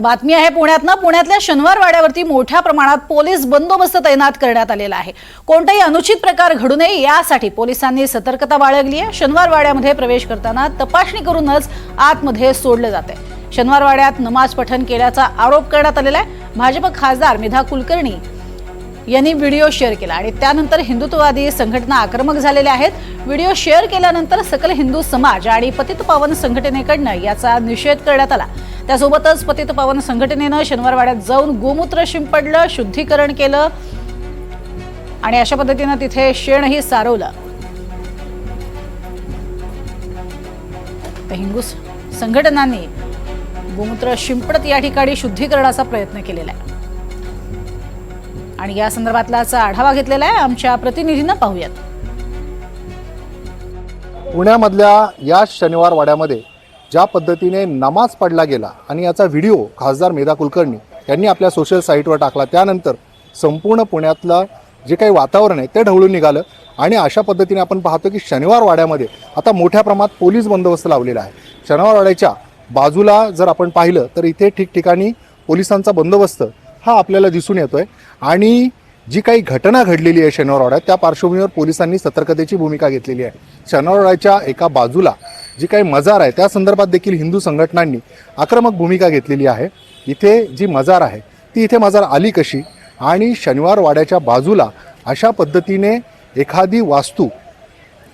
बातमी आहे पुण्यातनं. पुण्यातल्या शनिवार वाड्यावरती मोठ्या प्रमाणात पोलीस बंदोबस्त तैनात करण्यात आलेला आहे. कोणताही अनुचित प्रकार घडू नये यासाठी पोलिसांनी सतर्कता बाळगली आहे. शनिवार वाड्यामध्ये प्रवेश करताना तपासणी करूनच आतमध्ये सोडलं जाते शनिवार वाड्यात नमाज पठण केल्याचा आरोप करण्यात आलेला आहे. भाजप खासदार मेधा कुलकर्णी यांनी व्हिडिओ शेअर केला आणि त्यानंतर हिंदुत्ववादी संघटना आक्रमक झालेल्या आहेत. व्हिडिओ शेअर केल्यानंतर सकल हिंदू समाज आणि पतित पावन संघटनेकडनं याचा निषेध करण्यात आला. त्यासोबतच पतित पावन संघटनेनं शनिवारवाड्यात जाऊन गोमूत्र शिंपडलं शुद्धीकरण केलं आणि अशा पद्धतीनं तिथे शेणही सारवलं. हिंदू संघटनांनी गोमूत्र शिंपडत या ठिकाणी शुद्धीकरणाचा प्रयत्न केलेला आहे. आणि या संदर्भातलाचा आढावा घेतलेला आहे आमच्या प्रतिनिधीनं पाहूयात. पुण्यामधल्या या शनिवार वाड्यामध्ये ज्या पद्धतीने नमाज पडला गेला आणि याचा व्हिडिओ खासदार मेधा कुलकर्णी यांनी आपल्या सोशल साईटवर टाकला त्यानंतर संपूर्ण पुण्यातलं जे काही वातावरण आहे ते ढवळून निघालं. आणि अशा पद्धतीने आपण पाहतो की शनिवार वाड्यामध्ये आता मोठ्या प्रमाणात पोलीस बंदोबस्त लावलेला आहे. शनिवार वाड्याच्या बाजूला जर आपण पाहिलं तर इथे ठिकठिकाणी पोलिसांचा बंदोबस्त हा आपल्याला दिसून येतो आहे आणि जी काही घटना घडलेली आहे शनिवारवाड्यात त्या पार्श्वभूमीवर पोलिसांनी सतर्कतेची भूमिका घेतलेली आहे. शनिवारवाड्याच्या एका बाजूला जी काही मजार आहे त्या संदर्भात देखील हिंदू संघटनांनी आक्रमक भूमिका घेतलेली आहे. इथे जी मजार आहे ती इथे मजार आली कशी? आणि शनिवार वाड्याच्या बाजूला अशा पद्धतीने एखादी वास्तू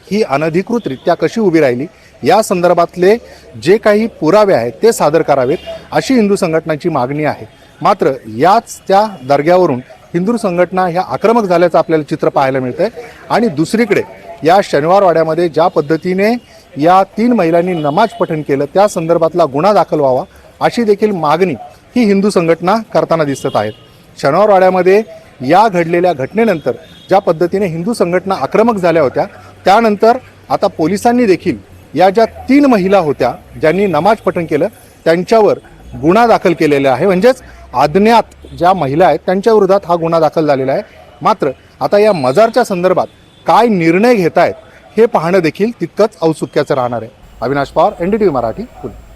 ही अनधिकृतरित्या कशी उभी राहिली? या संदर्भातले जे काही पुरावे आहेत ते सादर करावेत अशी हिंदू संघटनांची मागणी आहे. मात्र याच त्या दर्ग्यावरून हिंदू संघटना ह्या आक्रमक झाल्याचं आपल्याला चित्र पाहायला मिळतं आहे आणि दुसरीकडे या शनिवार वाड्यामध्ये ज्या पद्धतीने या तीन महिलांनी नमाज पठण केलं त्या संदर्भातला गुन्हा दाखल व्हावा अशी देखील मागणी ही हिंदू संघटना करताना दिसत आहेत शनिवारवाड्यामध्ये या घडलेल्या घटनेनंतर ज्या पद्धतीने हिंदू संघटना आक्रमक झाल्या होत्या त्यानंतर आता पोलिसांनी देखील या ज्या तीन महिला होत्या ज्यांनी नमाज पठण केलं त्यांच्यावर गुन्हा दाखल केलेला आहे. म्हणजेच अज्ञात ज्या महिला आहेत त्यांच्या विरोधात हा गुन्हा दाखल झालेला आहे. मात्र आता या मजारच्या संदर्भात काय निर्णय घेत आहेत हे पाहणं देखील तितकंच औत्सुक्याचं राहणार आहे. अविनाश पवार एनडीटीव्ही टी मराठी पुणे.